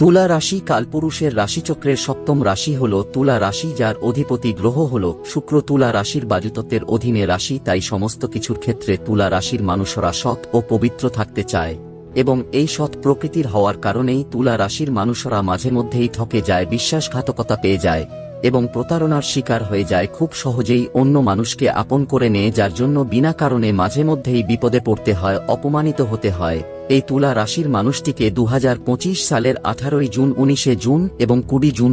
তুলা রাশি কালপুরুষের রাশিচক্রের সপ্তম রাশি হল তুলা রাশি, যার অধিপতি গ্রহ হল শুক্র। তুলা রাশির বাজুতত্বের অধীনে রাশি, তাই সমস্ত কিছুর ক্ষেত্রে তুলা রাশির মানুষরা সৎ ও পবিত্র থাকতে চায় এবং এই সৎ প্রকৃতির হওয়ার কারণেই তুলা রাশির মানুষরা মাঝে মধ্যেই ঠকে যায়, বিশ্বাসঘাতকতা পেয়ে যায়। এবং প্রতারণার শিকার হয়ে যায় খুব সহজেই অন্য মানুষকে আপন করে নেয়, যার জন্য বিনা কারণে মাঝে মধ্যেই বিপদে পড়তে হয়, অপমানিত হতে হয়। এই তুলা রাশির মানুষটিকে দুহাজার পঁচিশ সালের আঠারোই জুন, উনিশে জুন এবং কুড়ি জুন,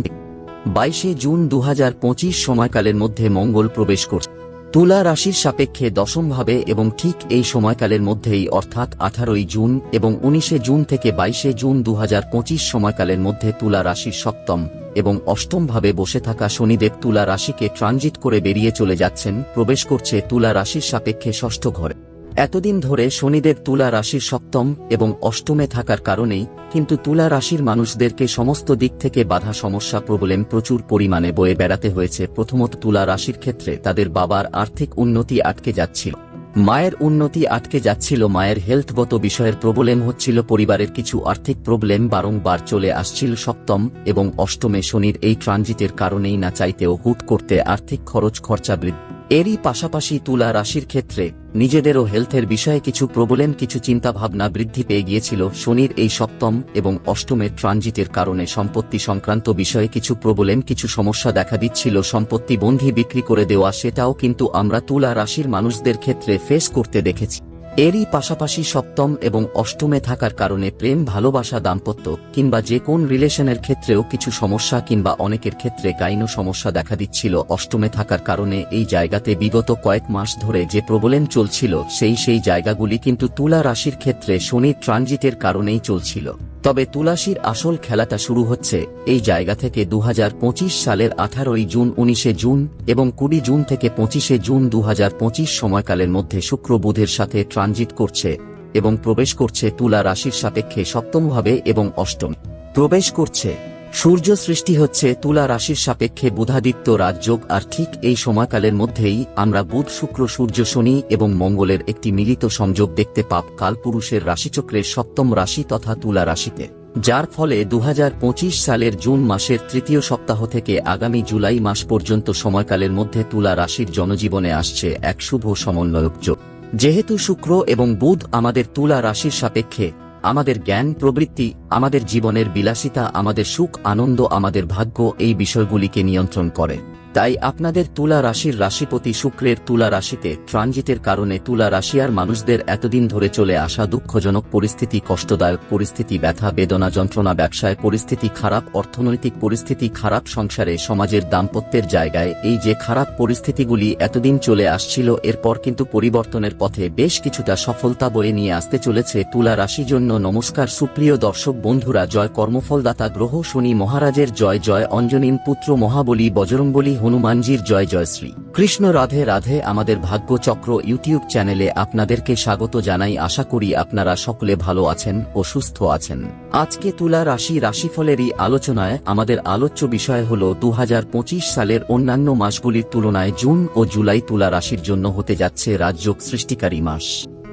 বাইশে জুন দুহাজার পঁচিশ সময়কালের মধ্যে মঙ্গল প্রবেশ করছে। তুলা রাশির সাপেক্ষে দশমভাবে এবং ঠিক এই সময়কালের মধ্যেই, অর্থাৎ আঠারোই জুন এবং উনিশে জুন থেকে বাইশে জুন দু হাজার পঁচিশ সময়কালের মধ্যে তুলা রাশির সপ্তম। এবং অষ্টমভাবে বসে থাকা শনিদেব তুলা রাশিকে ট্রানজিট করে বেরিয়ে চলে যাচ্ছেন, প্রবেশ করছে তুলা রাশির সাপেক্ষে ষষ্ঠ ঘরে। এতদিন ধরে শনিদেব তুলা রাশির সপ্তম এবং অষ্টমে থাকার কারণেই কিন্তু তুলা রাশির মানুষদেরকে সমস্ত দিক থেকে বাধা, সমস্যা, প্রবলেম, প্রচুর পরিমাণে বয়ে বেড়াতে হয়েছে। প্রথমত তুলা রাশির ক্ষেত্রে তাদের বাবার আর্থিক উন্নতি আটকে যাচ্ছিল। মায়ের উন্নতি আটকে যাচ্ছিল, মায়ের হেলথগত বিষয়ের প্রবলেম হচ্ছিল, পরিবারের কিছু আর্থিক প্রবলেম বারংবার চলে আসছিল, সপ্তম এবং অষ্টমে শনির এই ট্রানজিটের কারণেই না চাইতেও হুট করতে আর্থিক খরচ খরচা বৃদ্ধি এরই পাশাপাশি তুলা রাশির ক্ষেত্রে নিজেদেরও হেলথের বিষয়ে কিছু প্রবলেম, কিছু চিন্তাভাবনা বৃদ্ধি পেয়ে গিয়েছিল শনির এই সপ্তম এবং অষ্টমের ট্রানজিটের কারণে সম্পত্তি সংক্রান্ত বিষয়ে কিছু প্রবলেম, কিছু সমস্যা দেখা দিচ্ছিল। সম্পত্তি বন্ধি বিক্রি করে দেওয়া সেটাও কিন্তু আমরা তুলা রাশির মানুষদের ক্ষেত্রে ফেস করতে দেখেছি। এরই পাশাপাশি সপ্তম এবং অষ্টমে থাকার কারণে প্রেম, ভালোবাসা, দাম্পত্য কিংবা যে কোন রিলেশনের ক্ষেত্রেও কিছু সমস্যা কিংবা অনেকের ক্ষেত্রে গাইনো সমস্যা দেখা দিচ্ছিল। অষ্টমে থাকার কারণে এই জায়গাতে বিগত কয়েক মাস ধরে যে প্রবলেম চলছিল, সেই সেই জায়গাগুলি কিন্তু তুলা রাশির ক্ষেত্রে শনি ট্রানজিটের কারণেই চলছিল। তবে তুলাসীর আসল খেলাটা শুরু হচ্ছে এই জায়গা থেকে দুহাজার পঁচিশ সালের আঠারোই জুন, উনিশে জুন এবং কুড়ি জুন থেকে পঁচিশে জুন দু হাজার পঁচিশ সময়কালের মধ্যে শুক্র বুধের সাথে ট্রানজিট করছে এবং প্রবেশ করছে তুলা রাশির সাপেক্ষে সপ্তমভাবে এবং অষ্টম। প্রবেশ করছে সূর্য সৃষ্টি হচ্ছে তুলা রাশির সাপেক্ষে বুধাদিত্য রাজযোগ আর ঠিক এই সময়কালের মধ্যেই আমরা বুধ, শুক্র, সূর্য, শনি এবং মঙ্গলের একটি মিলিত সংযোগ দেখতে পাপ কালপুরুষের রাশিচক্রের সপ্তম রাশি তথা তুলা রাশিতে। যার ফলে দু হাজার পঁচিশ সালের জুন মাসের তৃতীয় সপ্তাহ থেকে আগামী জুলাই মাস পর্যন্ত সময়কালের মধ্যে তুলা রাশির জনজীবনে আসছে এক শুভ সমন্বয়ক যোগ। যেহেতু শুক্র এবং বুধ আমাদের তুলা রাশির সাপেক্ষে আমাদের জ্ঞান প্রবৃত্তি, আমাদের জীবনের বিলাসিতা, আমাদের সুখ, আনন্দ, আমাদের ভাগ্য এই বিষয়গুলিকে নিয়ন্ত্রণ করে। তাই আপনাদের তুলা রাশির রাশিপতি শুক্রের তুলা রাশিতে ট্রানজিটের কারণে তুলা রাশিয়ার মানুষদের এতদিন ধরে চলে আসা দুঃখজনক পরিস্থিতি, কষ্টদায়ক পরিস্থিতি, ব্যথা, বেদনা, যন্ত্রণা, ব্যবসায় পরিস্থিতি, খারাপ অর্থনৈতিক পরিস্থিতি, খারাপ সংসারে, সমাজের দাম্পত্যের জায়গায়। এই যে খারাপ পরিস্থিতিগুলি এতদিন চলে আসছিল, এরপর কিন্তু পরিবর্তনের পথে বেশ কিছুটা সফলতা বয়ে নিয়ে আসতে চলেছে তুলা রাশি জন্য। নমস্কার সুপ্রিয় দর্শক বন্ধুরা, জয় কর্মফলদাতা গ্রহ শনি মহারাজের। জয় জয় অঞ্জনীন পুত্র মহাবলী, বজরংবলী হনুমানজির জয় জয় শ্রী। কৃষ্ণ রাধে রাধে আমাদের ভাগ্য চক্র ইউটিউব চ্যানেলে আপনাদেরকে স্বাগত জানাই। আশা করি আপনারা সকলে ভালো আছেন ও সুস্থ আছেন। আজকে তুলা রাশি রাশিফলেরই আলোচনায় আমাদের আলোচ্য বিষয় হল দু হাজার পঁচিশ সালের অন্যান্য মাসগুলির তুলনায় জুন ও জুলাই তুলা রাশির জন্য হতে যাচ্ছে রাজযোগ সৃষ্টিকারী মাস।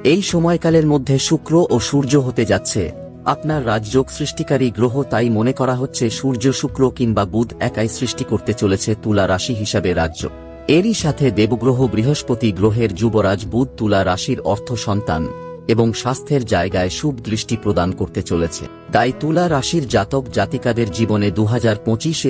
এই সময়কালের মধ্যে শুক্র ও সূর্য হতে যাচ্ছে। আপনার রাজযোগ সৃষ্টিকারী গ্রহ তাই মনে করা হচ্ছে সূর্য, শুক্র কিংবা বুধ একাই সৃষ্টি করতে চলেছে তুলা রাশি হিসাবে রাজ্য। এরই সাথে দেবগ্রহ বৃহস্পতি গ্রহের যুবরাজ বুধ তুলা রাশির অর্থ সন্তান এবং স্বাস্থ্যের জায়গায় শুভ দৃষ্টি প্রদান করতে চলেছে। তাই তুলা রাশির জাতক জাতিকাদের জীবনে দু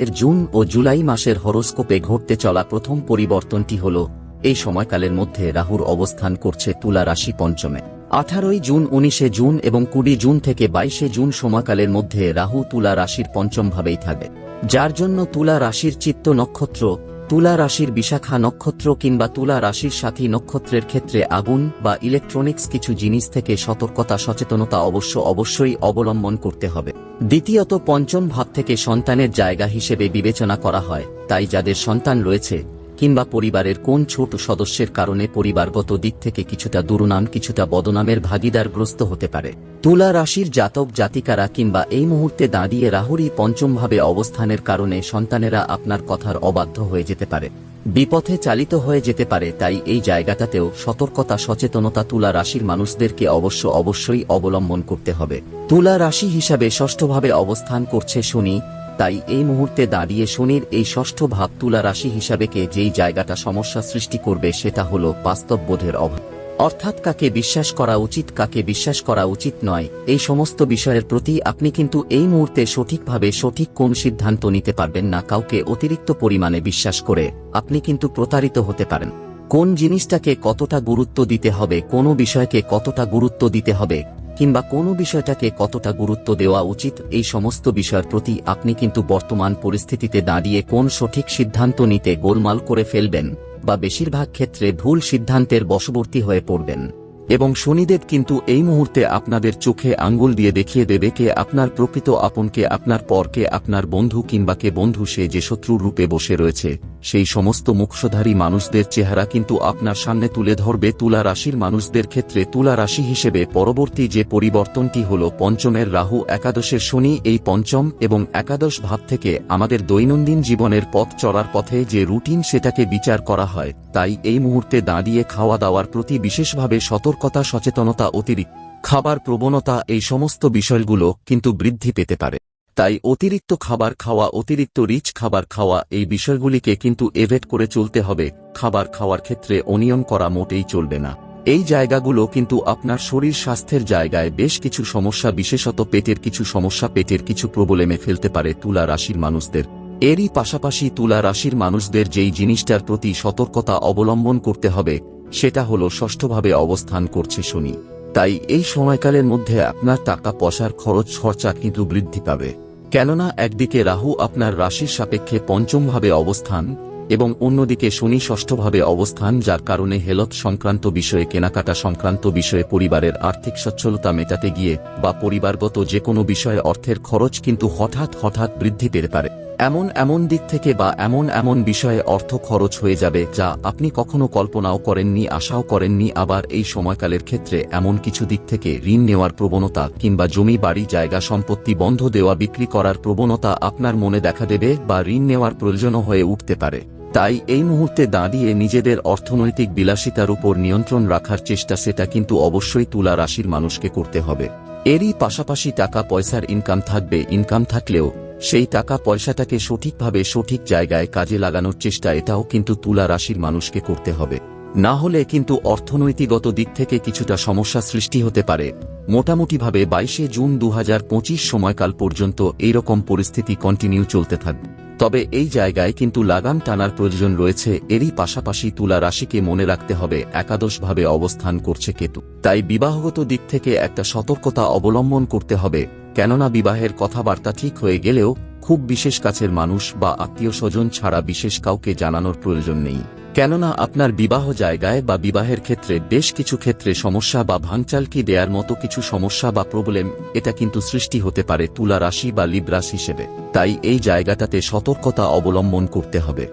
এর জুন ও জুলাই মাসের হরোস্কোপে ঘটতে চলা প্রথম পরিবর্তনটি হল, এই সময়কালের মধ্যে রাহুর অবস্থান করছে তুলা রাশি পঞ্চমে। আঠারোই জুন, উনিশে জুন এবং কুড়ি জুন থেকে বাইশে জুন সময়কালের মধ্যে রাহু তুলা রাশির পঞ্চম ভাবেই থাকে যার জন্য তুলা রাশির চিত্ত নক্ষত্র, তুলা রাশির বিশাখা নক্ষত্র কিংবা তুলা রাশির সাথী নক্ষত্রের ক্ষেত্রে আগুন বা ইলেকট্রনিক্স কিছু জিনিস থেকে সতর্কতা, সচেতনতা অবশ্য অবশ্যই অবলম্বন করতে হবে। দ্বিতীয়ত পঞ্চম ভাব থেকে সন্তানের জায়গা হিসেবে বিবেচনা করা হয়, তাই যাদের সন্তান রয়েছে কিংবা পরিবারের কোন ছোট সদস্যের কারণে পরিবারগত দিক থেকে কিছুটা দুর্নাম, কিছুটা বদনামের ভাগিদারগ্রস্ত হতে পারে। তুলা রাশির জাতক, জাতিকারা কিংবা এই মুহূর্তে দাঁড়িয়ে রাহুরই পঞ্চমভাবে অবস্থানের কারণে সন্তানেরা আপনার কথার অবাধ্য হয়ে যেতে পারে। বিপথে চালিত হয়ে যেতে পারে, তাই এই জায়গাটাতেও সতর্কতা, সচেতনতা তুলা রাশির মানুষদেরকে অবশ্য অবশ্যই অবলম্বন করতে হবে। তুলা রাশি হিসাবে ষষ্ঠভাবে অবস্থান করছে শনি তাই এই মুহূর্তে দাঁড়িয়ে শনির এই ষষ্ঠ ভাব তুলা রাশি হিসাবেকে যেই জায়গাটা সমস্যা সৃষ্টি করবে সেটা হলো বাস্তববোধের অভাব। অর্থাৎ কাকে বিশ্বাস করা উচিত, কাকে বিশ্বাস করা উচিত নয়, এই সমস্ত বিষয়ের প্রতি আপনি কিন্তু এই মুহূর্তে সঠিকভাবে সঠিক কোন সিদ্ধান্ত নিতে পারবেন না, কাউকে অতিরিক্ত পরিমাণে বিশ্বাস করে আপনি কিন্তু প্রতারিত হতে পারেন। কোন জিনিসটাকে কতটা গুরুত্ব দিতে হবে, কোন বিষয়কে কতটা গুরুত্ব দিতে হবে কিংবা কোনো বিষয়টাকে কতটা গুরুত্ব দেওয়া উচিত, এই সমস্ত বিষয়ের প্রতি আপনি কিন্তু বর্তমান পরিস্থিতিতে দাঁড়িয়ে কোন সঠিক সিদ্ধান্ত নিতে গোলমাল করে ফেলবেন, বা বেশিরভাগ ক্ষেত্রে ভুল সিদ্ধান্তের বশবর্তী হয়ে পড়বেন। এবং শনিদেব কিন্তু এই মুহূর্তে আপনাদের চোখে আঙ্গুল দিয়ে দেখিয়ে দেবে কে আপনার প্রকৃত আপনকে আপনার পরকে আপনার বন্ধু কিংবা কে বন্ধু সে যে শত্রুর রূপে বসে রয়েছে। সেই সমস্ত মুখশধারী মানুষদের চেহারা কিন্তু আপনার সামনে তুলে ধরবে তুলা রাশির মানুষদের ক্ষেত্রে তুলা রাশি হিসেবে পরবর্তী যে পরিবর্তনটি হল পঞ্চমের রাহু, একাদশের শনি এই পঞ্চম এবং একাদশ ভাব থেকে আমাদের দৈনন্দিন জীবনের পথ চলার পথে যে রুটিন সেটাকে বিচার করা হয়, তাই এই মুহূর্তে দাঁড়িয়ে খাওয়া দাওয়ার প্রতি বিশেষভাবে সতর্কতা, সচেতনতা অতিরিক্ত খাবার প্রবণতা এই সমস্ত বিষয়গুলো কিন্তু বৃদ্ধি পেতে পারে। তাই অতিরিক্ত খাবার খাওয়া, অতিরিক্ত রিচ খাবার খাওয়া এই বিষয়গুলিকে কিন্তু এভেট করে চলতে হবে। খাবার খাওয়ার ক্ষেত্রে অনিয়ম করা মোটেই চলবে না। এই জায়গাগুলো কিন্তু আপনার শরীর স্বাস্থ্যের জায়গায় বেশ কিছু সমস্যা, বিশেষত পেটের কিছু সমস্যা, পেটের কিছু প্রবলেমে ফেলতে পারে তুলা রাশির মানুষদের। এরই পাশাপাশি তুলা রাশির মানুষদের যেই জিনিসটার প্রতি সতর্কতা অবলম্বন করতে হবে সেটা হলো ষষ্ঠভাবে অবস্থান করছে শনি। তাই এই সময়কালের মধ্যে আপনার টাকা পয়সার খরচ খরচা কিন্তু বৃদ্ধি পাবে। কেননা একদিকে রাহু আপনার রাশির সাপেক্ষে পঞ্চমভাবে অবস্থান এবং অন্যদিকে শনি ষষ্ঠভাবে অবস্থান, যার কারণে হেলথ সংক্রান্ত বিষয়ে, কেনাকাটা সংক্রান্ত বিষয়ে, পরিবারের আর্থিক সচ্ছলতা মেটাতে গিয়ে বা পরিবারগত যে কোনো বিষয়ে অর্থের খরচ কিন্তু হঠাৎ হঠাৎ বৃদ্ধি পেতে পারে। এমন এমন দিক থেকে বা এমন এমন বিষয়ে অর্থ খরচ হয়ে যাবে যা আপনি কখনো কল্পনাও করেননি, আশাও করেননি, আবার এই সময়কালের ক্ষেত্রে এমন কিছু দিক থেকে ঋণ নেওয়ার প্রবণতা কিংবা জমি, বাড়ি, জায়গা, সম্পত্তি, বন্ধ দেওয়া, বিক্রি করার প্রবণতা আপনার মনে দেখা দেবে বা ঋণ নেওয়ার প্রয়োজনও হয়ে উঠতে পারে। তাই এই মুহূর্তে দাঁড়িয়ে নিজেদের অর্থনৈতিক বিলাসিতার উপর নিয়ন্ত্রণ রাখার চেষ্টা সেটা কিন্তু অবশ্যই তুলা রাশির মানুষকে করতে হবে। এরই পাশাপাশি টাকা পয়সার ইনকাম থাকবে। ইনকাম থাকলেও সেই টাকা পয়সাটাকে সঠিকভাবে সঠিক জায়গায় কাজে লাগানোর চেষ্টা এটাও কিন্তু তুলা রাশির মানুষকে করতে হবে। না হলে কিন্তু অর্থনৈতিকগত দিক থেকে কিছুটা সমস্যা সৃষ্টি হতে পারে। মোটামুটিভাবে বাইশে জুন দু হাজার পঁচিশ সময়কাল পর্যন্ত এইরকম পরিস্থিতি কন্টিনিউ চলতে থাকবে তবে এই জায়গায় কিন্তু লাগাম টানার প্রয়োজন রয়েছে, এরই পাশাপাশি তুলা রাশিকে মনে রাখতে হবে, একাদশভাবে অবস্থান করছে কেতু। তাই বিবাহগত দিক থেকে একটা সতর্কতা অবলম্বন করতে হবে, কেননা বিবাহের কথাবার্তা ঠিক হয়ে গেলেও খুব বিশেষ কাছের মানুষ বা আত্মীয় স্বজন ছাড়া বিশেষ কাউকে জানানোর প্রয়োজন নেই। কেননা আপনার বিবাহ জায়গায় বা বিবাহের ক্ষেত্রে বেশ কিছু ক্ষেত্রে সমস্যা বা ভাঙচালকি দেয়ার মতো কিছু সমস্যা বা প্রবলেম, এটা কিন্তু সৃষ্টি হতে পারে তুলা রাশি বা লিব্রাস হিসেবে। তাই এই জায়গাটাতে সতর্কতা অবলম্বন করতে হবে।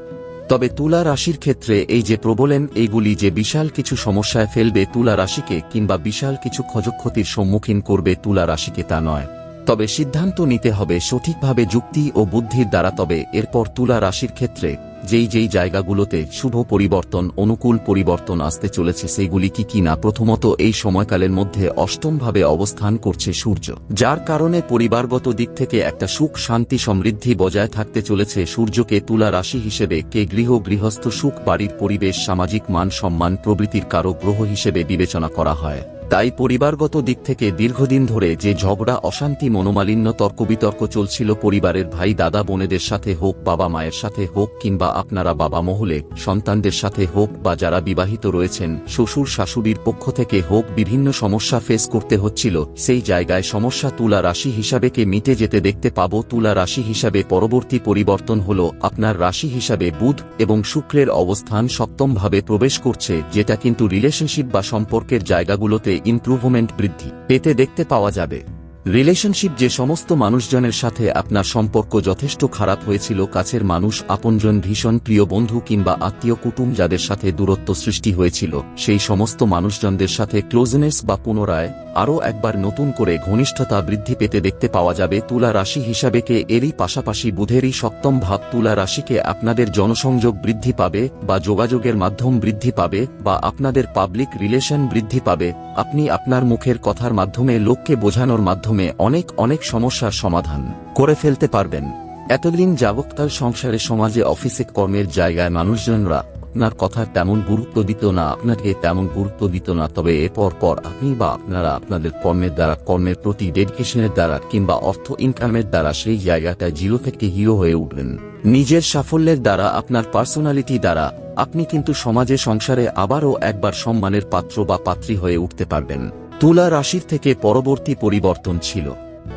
তবে তুলা রাশির ক্ষেত্রে এই যে প্রবলেম, এইগুলি যে বিশাল কিছু সমস্যায় ফেলবে তুলা রাশিকে কিংবা বিশাল কিছু ক্ষয়ক্ষতির সম্মুখীন করবে তুলা রাশিকে তা নয়। তবে সিদ্ধান্ত নিতে হবে সঠিকভাবে যুক্তি ও বুদ্ধির দ্বারা, তবে এরপর তুলা রাশির ক্ষেত্রে যেই যেই জায়গাগুলোতে শুভ পরিবর্তন, অনুকূল পরিবর্তন আসতে চলেছে সেইগুলি কি কি না, প্রথমত এই সময়কালের মধ্যে অষ্টমভাবে অবস্থান করছে সূর্য, যার কারণে পরিবারগত দিক থেকে একটা সুখ শান্তি সমৃদ্ধি বজায় থাকতে চলেছে। সূর্যকে তুলা রাশি হিসেবে কে গৃহ, গৃহস্থ, সুখ, বাড়ির পরিবেশ, সামাজিক মান সম্মান প্রভৃতির কারও গ্রহ হিসেবে বিবেচনা করা হয়। তাই পরিবারগত দিক থেকে দীর্ঘদিন ধরে যে ঝগড়া, অশান্তি, মনোমালিন্য তর্ক বিতর্ক চলছিল পরিবারের ভাই, দাদা, বোনেদের সাথে হোক, বাবা মায়ের সাথে হোক কিংবা আপনারা বাবা মহলে, সন্তানদের সাথে হোক বা যারা বিবাহিত রয়েছেন, শ্বশুর, শাশুড়ির পক্ষ থেকে হোক বিভিন্ন সমস্যা ফেস করতে হচ্ছিল, সেই জায়গায় সমস্যা তুলা রাশি হিসাবে কে মিটে যেতে দেখতে পাব। তুলা রাশি হিসাবে পরবর্তী পরিবর্তন হল আপনার রাশি হিসাবে বুধ এবং শুক্রের অবস্থান সপ্তমভাবে প্রবেশ করছে, যেটা কিন্তু রিলেশনশিপ বা সম্পর্কের জায়গাগুলোতে ইমপ্রুভমেন্ট বৃদ্ধি। পেতে দেখতে পাওয়া যাবে। রিলেশনশিপ যে সমস্ত মানুষজনের সাথে আপনার সম্পর্ক যথেষ্ট খারাপ হয়েছিল, কাছের মানুষ, আপনজন ভীষণ প্রিয় বন্ধু কিংবা আত্মীয় কুটুম যাদের সাথে দূরত্ব সৃষ্টি হয়েছিল, সেই সমস্ত মানুষজনদের সাথে ক্লোজনেস বা পুনরায় আরও একবার নতুন করে ঘনিষ্ঠতা বৃদ্ধি পেতে দেখতে পাওয়া যাবে তুলা রাশি হিসাবে কে এরই পাশাপাশি বুধেরই সপ্তম ভাব তুলা রাশিকে আপনাদের জনসংযোগ বৃদ্ধি পাবে বা যোগাযোগের মাধ্যম বৃদ্ধি পাবে বা আপনাদের পাবলিক রিলেশন বৃদ্ধি পাবে। আপনি আপনার মুখের কথার মাধ্যমে লোককে বোঝানোর মাধ্যমে অনেক অনেক সমস্যার সমাধান করে ফেলতে পারবেন। এতদিন যাবৎকাল সংসারে সমাজে, অফিসে, কর্মের জায়গায় মানুষজনরা আপনার কথা তেমন গুরুত্ব দিত না, আপনাকে তেমন গুরুত্ব দিত না। তবে এরপর পর আপনি বা আপনারা আপনাদের কর্মের দ্বারা, কর্মের প্রতি ডেডিকেশনের দ্বারা কিংবা অর্থ ইনকামের দ্বারা সেই জায়গাটা জিরো থেকে হিরো হয়ে উঠবেন। নিজের সাফল্যের দ্বারা, আপনার পার্সোনালিটি দ্বারা, আপনি কিন্তু সমাজে, সংসারে আবারও একবার সম্মানের পাত্র বা পাত্রী হয়ে উঠতে পারবেন। তুলা রাশির থেকে পরবর্তী পরিবর্তন ছিল।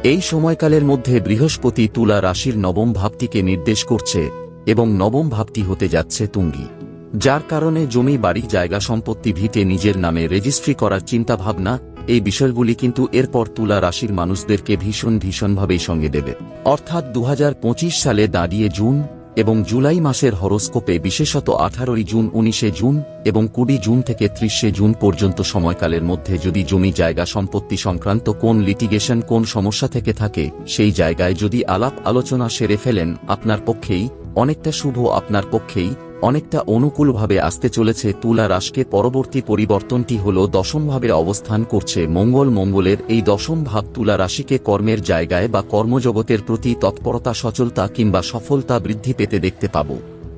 এই সময়কালের মধ্যে বৃহস্পতি তুলা রাশির নবম ভাবটিকে নির্দেশ করছে এবং নবম ভাবটি হতে যাচ্ছে তুঙ্গি। যার কারণে জমি, বাড়ি, জায়গা সম্পত্তি ভিটে নিজের নামে রেজিস্ট্রি করার চিন্তাভাবনা, এই বিষয়গুলি কিন্তু এরপর তুলা রাশির মানুষদেরকে ভীষণ ভীষণভাবেই সঙ্গে দেবে। অর্থাৎ দু হাজার পঁচিশ সালে দাঁড়িয়ে জুন এবং জুলাই মাসের হরস্কোপে বিশেষত আঠারোই জুন, উনিশে জুন এবং কুড়ি জুন থেকে ত্রিশে জুন পর্যন্ত সময়কালের মধ্যে যদি জমি, জায়গা সম্পত্তি সংক্রান্ত কোন লিটিগেশন কোন সমস্যা থেকে থাকে, সেই জায়গায় যদি আলাপ আলোচনা সেরে ফেলেন, আপনার পক্ষেই অনেকটা শুভ, আপনার পক্ষেই অনেকটা অনুকূলভাবে আসতে চলেছে তুলা রাশকে। পরবর্তী পরিবর্তনটি হল দশমভাবে অবস্থান করছে মঙ্গল মঙ্গলের। এই দশম ভাব তুলা রাশিকে কর্মের জায়গায় বা কর্মজগতের প্রতি তৎপরতা, সচলতা কিংবা সফলতা বৃদ্ধি পেতে দেখতে পাব।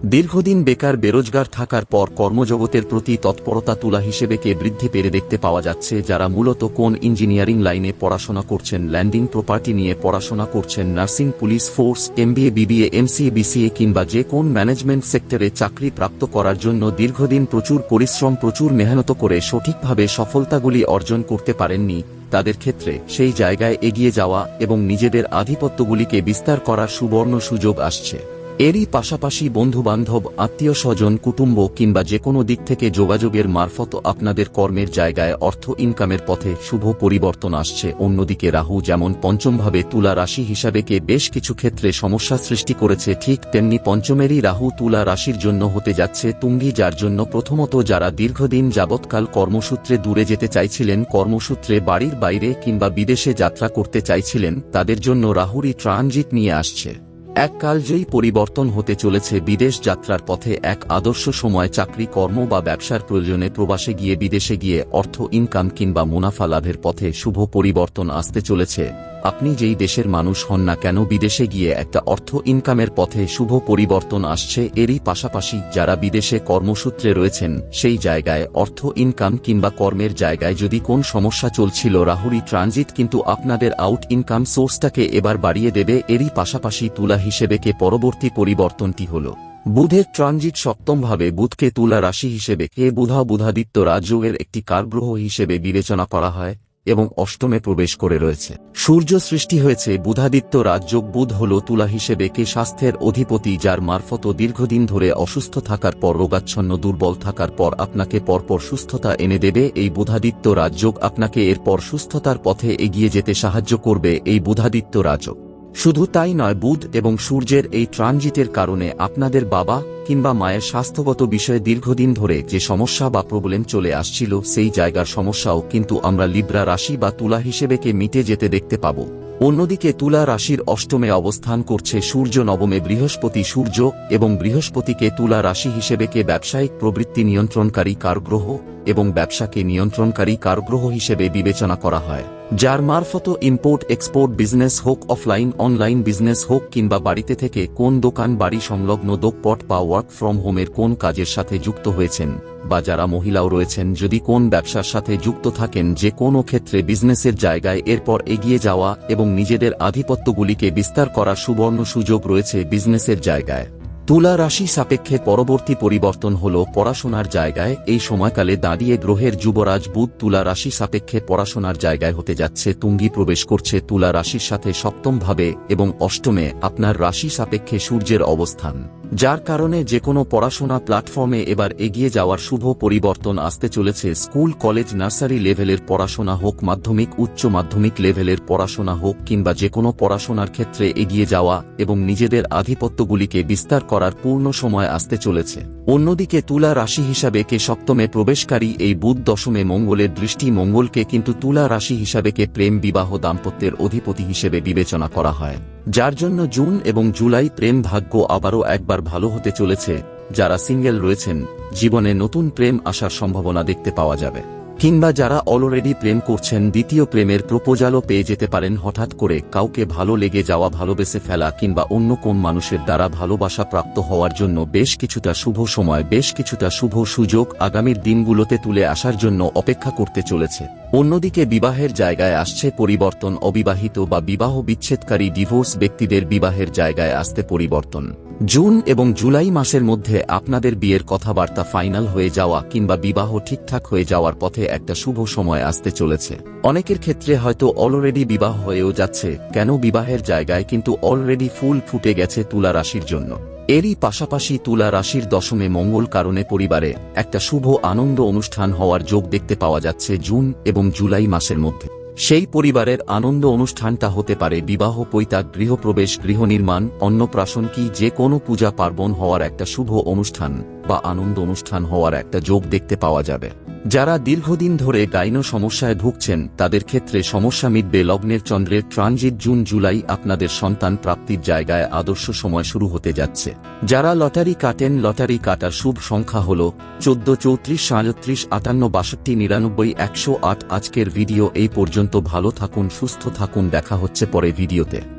দীর্ঘদিন বেকার বেরোজগার থাকার পর কর্মজগতের প্রতি তৎপরতা তুলা হিসেবে কে বৃদ্ধি পেরে দেখতে পাওয়া যাচ্ছে যারা মূলত কোন ইঞ্জিনিয়ারিং লাইনে পড়াশোনা করছেন, ল্যান্ডিং প্রপার্টি নিয়ে পড়াশোনা করছেন, nursing, police force, MBA, BBA, MCA, BCA কিংবা যে কোন ম্যানেজমেন্ট সেক্টরে চাকরি প্রাপ্ত করার জন্য দীর্ঘদিন প্রচুর পরিশ্রম, প্রচুর মেহনত করে সঠিকভাবে সফলতাগুলি অর্জন করতে পারেননি, তাদের ক্ষেত্রে সেই জায়গায় এগিয়ে যাওয়া এবং নিজেদের আধিপত্যগুলিকে বিস্তার করার সুবর্ণ সুযোগ আসছে। এরই পাশাপাশি বন্ধুবান্ধব আত্মীয় স্বজন কুটুম্ব কিংবা যে কোনো দিক থেকে যোগাযোগের মারফত আপনাদের কর্মের জায়গায় অর্থ ইনকামের পথে শুভ পরিবর্তন আসছে। অন্যদিকে রাহু যেমন পঞ্চমভাবে তুলা রাশি হিসাবে কে বেশ কিছু ক্ষেত্রে সমস্যা সৃষ্টি করেছে, ঠিক তেমনি পঞ্চমেরই রাহু তুলা রাশির জন্য হতে যাচ্ছে তুঙ্গি, যার জন্য প্রথমত যারা দীর্ঘদিন যাবৎকাল কর্মসূত্রে দূরে যেতে চাইছিলেন, কর্মসূত্রে বাড়ির বাইরে কিংবা বিদেশে যাত্রা করতে চাইছিলেন, তাদের জন্য রাহুরই ট্রানজিট নিয়ে আসছে। এক কালজয়ী পরিবর্তন হতে চলেছে বিদেশ যাত্রার পথে এক আদর্শ সময় চাকরি, কর্ম বা ব্যবসার প্রয়োজনে প্রবাসে গিয়ে বিদেশে গিয়ে অর্থ ইনকাম কিংবা মুনাফা লাভের পথে শুভ পরিবর্তন আসতে চলেছে। আপনি যেই দেশের মানুষ হন না কেন বিদেশে গিয়ে একটা অর্থ ইনকামের পথে শুভ পরিবর্তন আসছে, এরই পাশাপাশি যারা বিদেশে কর্মসূত্রে রয়েছেন, সেই জায়গায় অর্থ ইনকাম কিংবা কর্মের জায়গায় যদি কোন সমস্যা চলছিল রাহুরি ট্রানজিট, কিন্তু আপনাদের আউট ইনকাম সোর্সটাকে এবার বাড়িয়ে দেবে, এরই পাশাপাশি তুলা হিসেবে কে পরবর্তী পরিবর্তনটি হল। বুধের ট্রানজিট সপ্তমভাবে বুধকে তুলা রাশি হিসেবে কে বুধা বুধাদিত্য রাজযোগের একটি কারগ্রহ হিসেবে বিবেচনা করা হয়। এবং অষ্টমে প্রবেশ করে রয়েছে। সূর্য সৃষ্টি হয়েছে বুধাদিত্য রাজযোগ বুধ হল তুলা হিসেবে কে স্বাস্থ্যের অধিপতি যার মারফত দীর্ঘদিন ধরে অসুস্থ থাকার পর, রোগাচ্ছন্ন দুর্বল থাকার পর আপনাকে পরপর সুস্থতা এনে দেবে। এই বুধাদিত্য রাজযোগ আপনাকে এরপর সুস্থতার পথে এগিয়ে যেতে সাহায্য করবে এই বুধাদিত্য রাজযোগ শুধু তাই নয়, বুধ এবং সূর্যের এই ট্রানজিটের কারণে আপনাদের বাবা কিংবা মায়ের স্বাস্থ্যগত বিষয়ে দীর্ঘদিন ধরে যে সমস্যা বা প্রবলেম চলে আসছিল, সেই জায়গার সমস্যাও কিন্তু আমরা লিব্রা রাশি বা তুলা হিসেবে কে মিটে যেতে দেখতে পাব। অন্যদিকে তুলা রাশির অষ্টমে অবস্থান করছে সূর্য, নবমে বৃহস্পতি সূর্য এবং বৃহস্পতিকে তুলা রাশি হিসেবে কে ব্যবসায়িক প্রবৃত্তি নিয়ন্ত্রণকারী কারগ্রহ এবং ব্যবসাকে নিয়ন্ত্রণকারী কারগ্রহ হিসেবে বিবেচনা করা হয়। যার মারফত ইম্পোর্ট, এক্সপোর্ট বিজনেস হোক, অফলাইন, অনলাইন বিজনেস হোক কিংবা বাড়িতে থেকে কোন দোকান, বাড়ি সংলগ্ন দোকপট বা ওয়ার্ক ফ্রম হোমের কোন কাজের সাথে যুক্ত হয়েছেন, বা যারা মহিলাও রয়েছেন যদি কোন ব্যবসার সাথে যুক্ত থাকেন যে কোনো ক্ষেত্রে বিজনেসের জায়গায় এরপর এগিয়ে যাওয়া এবং নিজেদের আধিপত্যগুলিকে বিস্তার করার সুবর্ণ সুযোগ রয়েছে বিজনেসের জায়গায়। তুলা রাশি সাপেক্ষে পরবর্তী পরিবর্তন হল পড়াশোনার জায়গায়, এই সময়কালে দাঁড়িয়ে গ্রহের যুবরাজ বুধ তুলা রাশি সাপেক্ষে পড়াশোনার জায়গায় হতে যাচ্ছে, তুঙ্গি প্রবেশ করছে তুলা রাশির সাথে সপ্তমভাবে এবং অষ্টমে আপনার রাশি সাপেক্ষে সূর্যের অবস্থান। যার কারণে যে কোনো পড়াশোনা প্ল্যাটফর্মে এবার এগিয়ে যাওয়ার শুভ পরিবর্তন আসতে চলেছে, স্কুল, কলেজ, নার্সারি লেভেলের পড়াশোনা হোক, মাধ্যমিক, উচ্চ মাধ্যমিক লেভেলের পড়াশোনা হোক কিংবা যে কোনো পড়াশোনার ক্ষেত্রে এগিয়ে যাওয়া এবং নিজেদের আধিপত্যগুলিকে বিস্তার করার পূর্ণ সময় আসতে চলেছে। অন্যদিকে তুলা রাশি হিসাবে কে সপ্তমে প্রবেশকারী এই বুধ দশমে মঙ্গলের দৃষ্টি মঙ্গলকে কিন্তু তুলা রাশি হিসাবে কে প্রেম বিবাহ দাম্পত্যের অধিপতি হিসেবে বিবেচনা করা হয়। যার জন্য জুন এবং জুলাই প্রেম ভাগ্য আবারও একবার ভালো হতে চলেছে। যারা সিঙ্গেল রয়েছেন, জীবনে নতুন প্রেম আসার সম্ভাবনা দেখতে পাওয়া যাবে। কিংবা যারা অলরেডি প্রেম করছেন, দ্বিতীয় প্রেমের প্রপোজালও পেয়ে যেতে পারেন। হঠাৎ করে কাউকে ভালো লেগে যাওয়া, ভালোবেসে ফেলা কিংবা অন্য কোন মানুষের দ্বারা ভালোবাসা প্রাপ্ত হওয়ার জন্য বেশ কিছুটা শুভ সময়, বেশ কিছুটা শুভ সুযোগ আগামীর দিনগুলোতে তুলে আসার জন্য অপেক্ষা করতে চলেছে। অন্যদিকে বিবাহের জায়গায় আসছে পরিবর্তন, অবিবাহিত বা বিবাহ বিচ্ছেদকারী ডিভোর্স ব্যক্তিদের বিবাহের জায়গায় আসতে পরিবর্তন। জুন এবং জুলাই মাসের মধ্যে আপনাদের বিয়ের কথাবার্তা ফাইনাল হয়ে যাওয়া কিংবা বিবাহ ঠিকঠাক হয়ে যাওয়ার পথে একটা শুভ সময় আসতে চলেছে। অনেকের ক্ষেত্রে হয়তো অলরেডি বিবাহ হয়েও যাচ্ছে, কেন বিবাহের জায়গায় কিন্তু অলরেডি ফুল ফুটে গেছে তুলা রাশির জন্য। এরই পাশাপাশি তুলা রাশির দশমে মঙ্গল কারণে পরিবারে একটা শুভ আনন্দ অনুষ্ঠান হওয়ার যোগ দেখতে পাওয়া যাচ্ছে জুন এবং জুলাই মাসের মধ্যে। সেই পরিবারের আনন্দ অনুষ্ঠানটা হতে পারে বিবাহ পৈতাক গৃহপ্রবেশ, গৃহনির্মাণ, অন্নপ্রাশন কি যে কোনো পূজা পার্বণ হওয়ার একটা শুভ অনুষ্ঠান বা আনন্দ অনুষ্ঠান হওয়ার একটা যোগ দেখতে পাওয়া যাবে। যারা দীর্ঘদিন ধরে গাইনো সমস্যায় ভুগছেন, তাদের ক্ষেত্রে সমস্যা মিটবে লগ্নের চন্দ্রের ট্রানজিট জুন জুলাই আপনাদের সন্তান প্রাপ্তির জায়গায় আদর্শ সময় শুরু হতে যাচ্ছে। যারা লটারি কাটেন, লটারি কাটার শুভ সংখ্যা হল চোদ্দ, চৌত্রিশ, সাঁত্রিশ, আটান্ন, বাষট্টি, নিরানব্বই, একশো আট। আজকের ভিডিও এই পর্যন্ত। ভালো থাকুন, সুস্থ থাকুন। দেখা হচ্ছে পরে ভিডিওতে।